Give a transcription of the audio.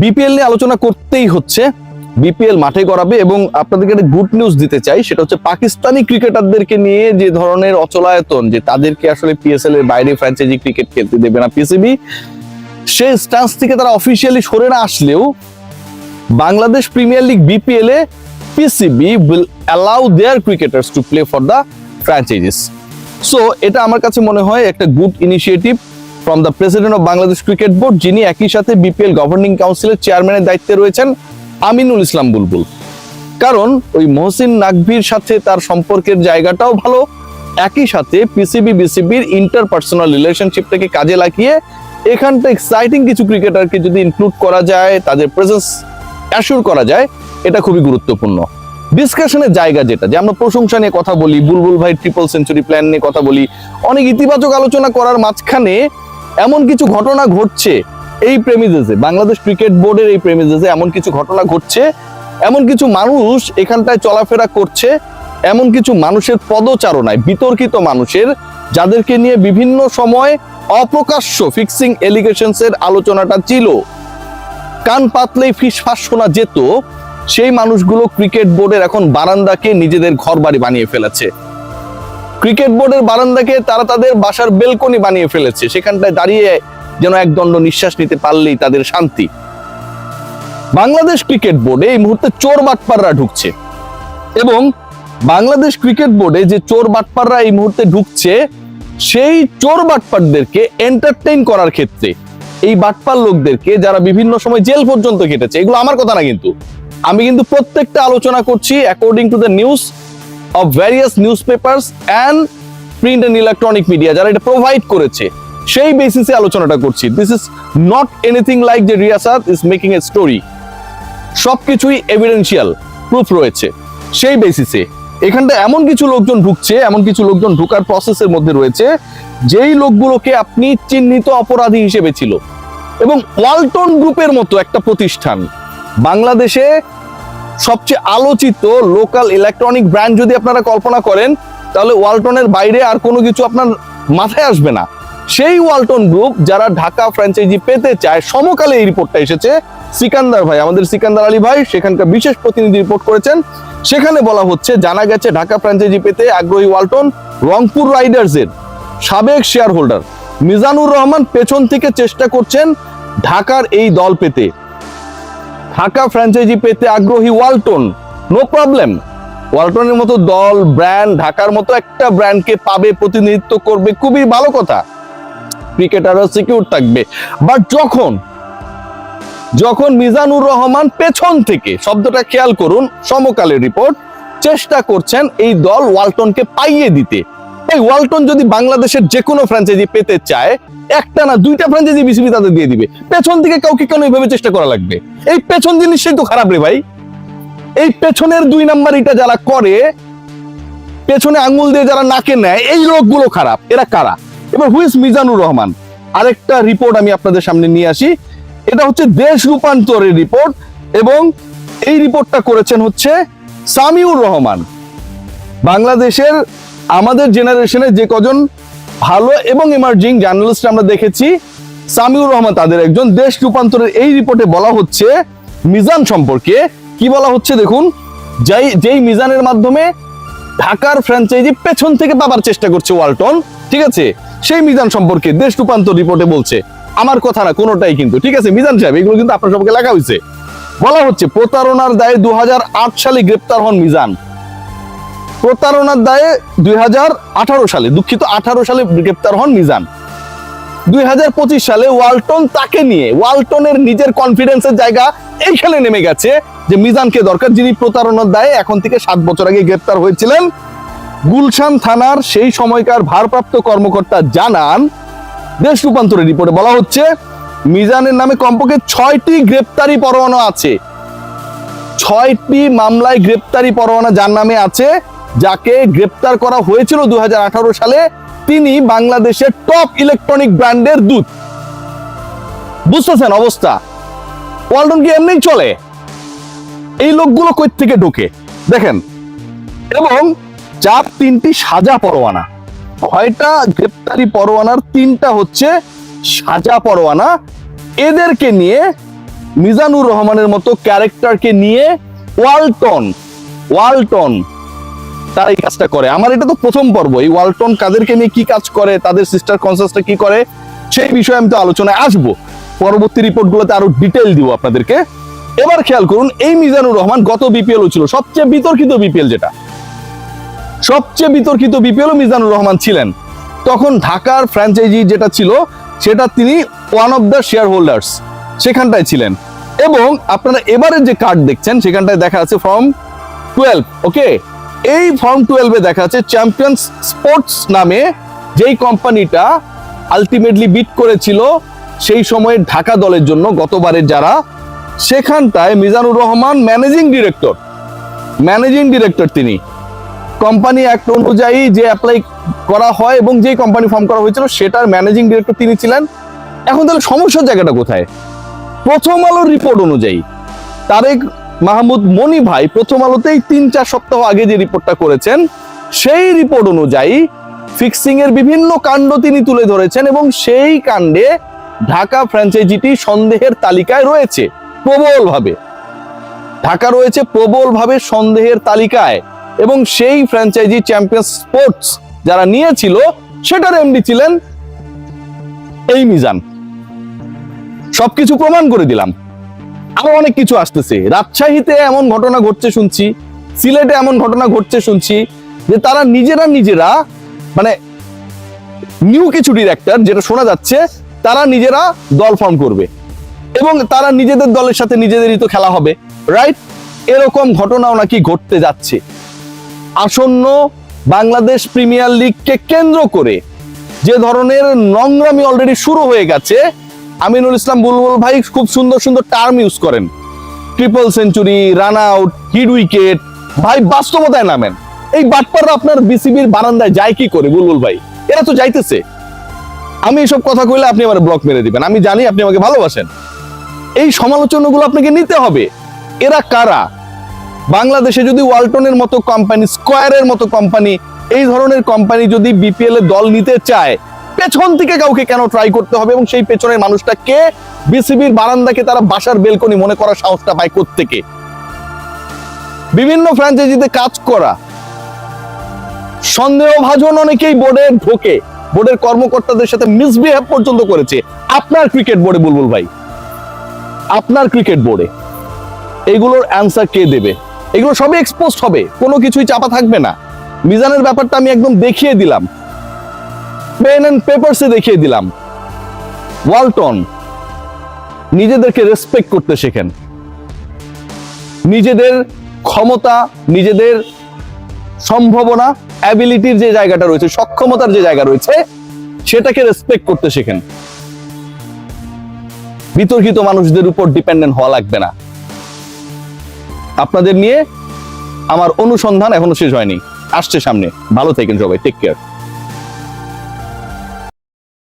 BPL নিয়ে আলোচনা করতেই হচ্ছে। বিপিএল মাঠে করাবে এবং আপনাদেরকে একটা গুড নিউজ দিতে চাই, সেটা হচ্ছে পাকিস্তানি ক্রিকেটারদেরকে নিয়ে যে ধরনের অচলায়তন, যে তাদেরকে আসলে পিএসএল এর বাইরে ফ্র্যাঞ্চাইজি ক্রিকেট খেলতে দেবে না পিসিবি সেই স্টান্স থেকে তারা অফিসিয়ালি সরে না আসলেও Bangladesh premier league BPL A PCB will allow their cricketers to play for the franchises so এটা আমার কাছে মনে হয় একটা good initiative from the president of Bangladesh cricket board যিনি একই সাথে বিপিএল গভর্নিং কাউন্সিলের চেয়ারম্যানের দায়িত্বে রয়েছেন, আমিনুল ইসলাম বুলবুল। কারণ ওই মহসিন নাকভির সাথে তার সম্পর্কের জায়গাটাও ভালো, একই সাথে পিসিবি বিসিবির ইন্টারপার্সোনাল রিলেশনশিপটাকে কাজে লাগিয়ে এখানটা এক্সাইটিং কিছু ক্রিকেটারকে যদি ইনক্লুড করা যায়, তাদের প্রেজেন্স অ্যাসিওর করা যায়, এটা খুবই গুরুত্বপূর্ণ। ডিসকাশনের জায়গা যেটা, যে আমরা প্রশংসা নিয়ে কথা বলি, বুলবুল ভাই ট্রিপল সেঞ্চুরি প্ল্যান নিয়ে কথা বলি, অনেক ইতিবাচক আলোচনা করার মাঝখানে এমন কিছু ঘটনা ঘটছে এই প্রেমিজেসে বাংলাদেশ ক্রিকেট বোর্ডের এই প্রেমিজেসে এমন কিছু ঘটনা ঘটছে, এমন কিছু মানুষ এখানটায় চলাফেরা করছে, এমন কিছু মানুষের পদচারণায় বিতর্কিত মানুষের, যাদেরকে নিয়ে বিভিন্ন সময় অপ্রকাশ্য ফিক্সিং এলিগেশনস এর আলোচনাটা ছিল। কান পাতলেই ফিসফাস শোনা যেত, সেই মানুষগুলো ক্রিকেট বোর্ডের এখন বারান্দাকে নিজেদের ঘর বাড়ি বানিয়ে ফেলেছে। ক্রিকেট বোর্ডের বারান্দাকে তারা তাদের বাসার বেলকনি বানিয়ে ফেলেছে। সেখানটায় দাঁড়িয়ে যেন এক দণ্ড নিঃশ্বাস নিতে পারলেই তাদের শান্তি। বাংলাদেশ ক্রিকেট বোর্ডে এই মুহূর্তে চোর বাটপাররা ঢুকছে। এবং বাংলাদেশ ক্রিকেট বোর্ডে যে চোর বাটপাররা এই মুহূর্তে ঢুকছে, সেই চোর বাটপারদেরকে এন্টারটেইন করার ক্ষেত্রে এই বাটপার লোকদেরকে যারা বিভিন্ন সময় জেল পর্যন্ত কেটেছে এগুলো আমার কথা না কিন্তু। আমি কিন্তু প্রত্যেকটা আলোচনা করছি according to the news of various news papers and print and electronic media যারা এটা প্রোভাইড করেছে। সেই বেসিসে আলোচনাটা করছি। This is not anything like যে Riyasad is making a story সবকিছুই এভিডেন্সিয়াল প্রুফ রয়েছে। সেই বেসিসে এখানটা এমন কিছু লোকজন ঢুকছে, এমন কিছু লোকজন ঢুকার প্রসেসের মধ্যে রয়েছে, যেই লোকগুলোকে আপনি চিহ্নিত অপরাধী হিসেবে ছিল। এবং ওয়ালটন গ্রুপের মতো একটা প্রতিষ্ঠান, বাংলাদেশে সবচেয়ে আলোচিত লোকাল ইলেকট্রনিক ব্র্যান্ড যদি আপনারা কল্পনা করেন, তাহলে ওয়ালটনের বাইরে আর কোনো কিছু আপনার মাথায় আসবে না। সেই ওয়ালটন গ্রুপ যারা ঢাকা ফ্র্যাঞ্চাইজি পেতে চায়, সমকালে এই রিপোর্টটা এসেছে। সিকান্দার ভাই, আমাদের সিকান্দার আলী ভাই, সেখানকার বিশেষ প্রতিনিধি রিপোর্ট করেছেন। সেখানে বলা হচ্ছে, জানা গেছে ঢাকা ফ্র্যাঞ্চাইজি পেতে আগ্রহী ওয়ালটন রংপুর রাইডার্স এর সাবেক শেয়ার হোল্ডার মিজানুর রহমান পেছন থেকে চেষ্টা করছেন ঢাকার এই দল পেতে। ঢাকা ফ্র্যাঞ্চাইজি পেতে আগ্রহী ওয়ালটন নো প্রবলেম ওয়ালটনের মতো দল ব্র্যান্ড ঢাকার মতো একটা ব্র্যান্ডকে পাবে, প্রতিনিধিত্ব করবে, খুবই ভালো কথা। ক্রিকেটাররা সিকিউর থাকবে। বাট যখন যখন মিজানুর রহমান পেছন থেকে, শব্দটা খেয়াল করুন, সমকালের রিপোর্ট চেষ্টা করছেন এই দল ওয়ালটনকে পাইয়ে দিতে। এই ওয়ালটন যদি বাংলাদেশের যে কোনো ফ্র্যাঞ্চাইজি পেতে চায় একটা না দুইটা ফ্র্যাঞ্চাইজি বিসিবি তাদের দিয়ে দিবে। পেছন থেকে কাউকে কেন এইভাবে চেষ্টা করা লাগবে? এই পেছন জিনিসটাই তো খারাপ রে ভাই। এই পেছনের দুই নাম্বার এটা যারা করে, পেছনে আঙ্গুল দিয়ে যারা নাকে নেয়, এই লোকগুলো খারাপ। এরা কারা? এবার হুইস মিজানুর রহমান? আরেকটা রিপোর্ট আমি আপনাদের সামনে নিয়ে আসি। এটা হচ্ছে দেশ রূপান্তরের রিপোর্ট এবং এই রিপোর্টটা করেছেন হচ্ছে সামিউর রহমান। বাংলাদেশের আমাদের জেনারেশনে যে কজন ভালো এবং এমার্জিং জার্নালিস্ট আমরা দেখেছি, সামিউর রহমান তাদের একজন দেশ রূপান্তরের এই রিপোর্টে বলা হচ্ছে মিজান সম্পর্কে। কি বলা হচ্ছে দেখুন? যেই যেই মিজানের মাধ্যমে ঢাকার ফ্র্যাঞ্চাইজি পেছন থেকে পাবার চেষ্টা করছে ওয়ালটন, ঠিক আছে? সেই মিজান সম্পর্কে দেশ রূপান্তর রিপোর্টে বলছে। আমার কথা না, কোনোটাই কিন্তু, ঠিক আছে? মিজান সাহেব, এগুলো কিন্তু আপনার সবকে লেখা হয়েছে বলা হচ্ছে, প্রতারণার দায়ে দু হাজার আট সালে গ্রেপ্তার হন মিজান। প্রতারণার দায়ে দুই সালে, দুঃখিত, আঠারো সালে গ্রেপ্তার হন মিজান। দুই সালে ওয়ালটন তাকে নিয়ে, ওয়ালটনের নিজের কনফিডেন্সের জায়গা এইখানে নেমে গেছে যে মিজানকে দরকার, যিনি প্রতারণার দায়ে এখন থেকে সাত বছর আগে গ্রেপ্তার হয়েছিলেন। গুলশান থানার সেই সময়কার ভারপ্রাপ্ত কর্মকর্তা জানান, দেশ রূপান্তরের রিপোর্টে বলা হচ্ছে, মিজানের নামে কমপক্ষে ছয়টি গ্রেপ্তারি পরোয়ানা আছে। ছয়টি মামলায় গ্রেপ্তারি পরোয়ানা যার নামে আছে যাকে গ্রেপ্তার করা হয়েছিল দুই হাজার আঠারো সালে, তিনি বাংলাদেশের টপ ইলেকট্রনিক ব্র্যান্ডের দূত। বুঝতেছেন অবস্থা? ওয়ালটন কি এমনি চলে? এই লোকগুলো কই থেকে ঢোকে? দেখেন, এবং চার তিনটি সাজা পরোয়ানা। ছয়টা গ্রেপ্তারি পরোয়ানার, তিনটা হচ্ছে সাজা পরোয়ানা। এদেরকে নিয়ে মিজানুর রহমানের মতো ক্যারেক্টারকে নিয়ে ওয়ালটন ওয়ালটন তারা এই কাজটা করে। আমার এটা তো প্রথম পর্ব। এই ওয়ালটন কাদেরকে নিয়ে কি কাজ করে, তাদের সিস্টার কনসাসটা কি করে, সেই বিষয়ে আমি তো আলোচনায় আসব। পরবর্তী রিপোর্টগুলোতে আরও ডিটেল দিব আপনাদেরকে। এবার খেয়াল করুন, এই মিজানুর রহমান গত বিপিএল ছিল। সবচেয়ে বিতর্কিত বিপিএল যেটা। সবচেয়ে বিতর্কিত বিপিএল মিজানুর রহমান ছিলেন। তখন ঢাকার ফ্র্যাঞ্চাইজি যেটা ছিল, সেটা তিনি one of the shareholders সেখানটায় ছিলেন। এবং আপনারা এবারে যে কার্ড দেখছেন, সেখানটায় দেখা আছে ফর্ম টুয়েলভ ওকে এই ফর্ম টুয়েলভে দেখা আছে চ্যাম্পিয়ন্স স্পোর্টস নামে যেই কোম্পানিটা আলটিমেটলি বিট করেছিল সেই সময়ে ঢাকা দলের জন্য গতবারের যারা, সেখানটায় Mizanur Rahman managing director managing director তিনি। কোম্পানি অ্যাক্ট অনুযায়ী যে অ্যাপ্লাই করা হয় এবং যে কোম্পানি ফর্ম করা হয়েছিল সেটার ম্যানেজিং ডিরেক্টর তিনি ছিলেন। এখন তাহলে সমস্যার জায়গাটা কোথায়? প্রথম আলোর রিপোর্ট অনুযায়ী, তারেক মাহমুদ মনি ভাই প্রথম আলোতেই তিন চার সপ্তাহ আগে যে রিপোর্টটা করেছেন, সেই রিপোর্ট অনুযায়ী ফিক্সিং এর বিভিন্ন কাণ্ড তিনি তুলে ধরেছেন এবং সেই কাণ্ডে ঢাকা ফ্র্যাঞ্চাইজিটি সন্দেহের তালিকায় রয়েছে, প্রবলভাবে। ঢাকা রয়েছে প্রবলভাবে সন্দেহের তালিকায় এবং সেই ফ্র্যাঞ্চাইজি চ্যাম্পিয়ন স্পোর্টস যারা নিয়েছিল, সেটার এমডি ছিলেন এই মিজান। সবকিছু প্রমাণ করে দিলাম। আরও অনেক কিছু আসতেছে। রাজশাহীতে এমন ঘটনা ঘটছে শুনছি, সিলেটে এমন ঘটনা ঘটছে শুনছি, যে তারা নিজেরা নিজেরা মানে নিউ কিছু ডিরেক্টর যেটা শোনা যাচ্ছে, তারা নিজেরা দল ফর্ম করবে। এবং তারা নিজেদের দলের সাথে নিজেদেরই তো খেলা হবে রাইট এরকম ঘটনাও নাকি ঘটতে যাচ্ছে। আসন্ন বাংলাদেশ প্রিমিয়ার লিগকে কেন্দ্র করে যে ধরনের নোংরামি অলরেডি শুরু হয়ে গেছে আমিনুল ইসলাম বুলবুল ভাই খুব সুন্দর সুন্দর টার্ম ইউজ করেন। Triple century run out hit wicket ভাই বাস্তবতায় নামেন। এই বাটপাররা আপনার বিসিবির বারান্দায় যায় কি করে বুলবুল ভাই? এরা তো যাইতেছে। আমি এসব কথা কইলে আপনি আমার ব্লক মেরে দিবেন। আমি জানি আপনি আমাকে ভালোবাসেন। এই সমালোচনাগুলো আপনাকে নিতে হবে। এরা কারা? বাংলাদেশে যদি ওয়ালটনের মতো কোম্পানি স্কোয়ারের মতো কোম্পানি এই ধরনের কোম্পানি যদি বিপিএল দল নিতে চায় পেছন থেকে কাউকে কেন ট্রাই করতে হবে এবং সেই পেছনের মানুষটা কে? বিসিবির বারান্দাকে তারা বাসার বেলকনি মনে করার সাহসটা পায় থেকে বিভিন্ন ফ্র্যাঞ্চাইজিতে কাজ করা। সন্দেহভাজন অনেকেই বোর্ডে ঢোকে। বোর্ডের কর্মকর্তাদের সাথে মিসবিহেভ পর্যন্ত করেছে। আপনার ক্রিকেট বোর্ডে বুলবুল ভাই। আপনার ক্রিকেট বোর্ডে এগুলোর অ্যান্সার কে দেবে? এগুলো সবই এক্সপোজ হবে। কোনো কিছুই চাপা থাকবে না। মিজানের ব্যাপারটা আমি একদম দেখিয়ে দিলাম। পেন এন্ড পেপারসে দেখিয়ে দিলাম। ওয়ালটন নিজেদেরকে রেসপেক্ট করতে শেখেন। নিজেদের ক্ষমতা, নিজেদের সম্ভাবনা অ্যাবিলিটির যে জায়গাটা রয়েছে, সক্ষমতার যে জায়গা রয়েছে, সেটাকে রেসপেক্ট করতে শেখেন। বিতর্কিত মানুষদের উপর ডিপেন্ডেন্ট হওয়া লাগবে না। আপনাদের নিয়ে আমার অনুসন্ধান এখনও শেষ হয়নি। আসছে সামনে। ভালো থাকেন সবাই। Take care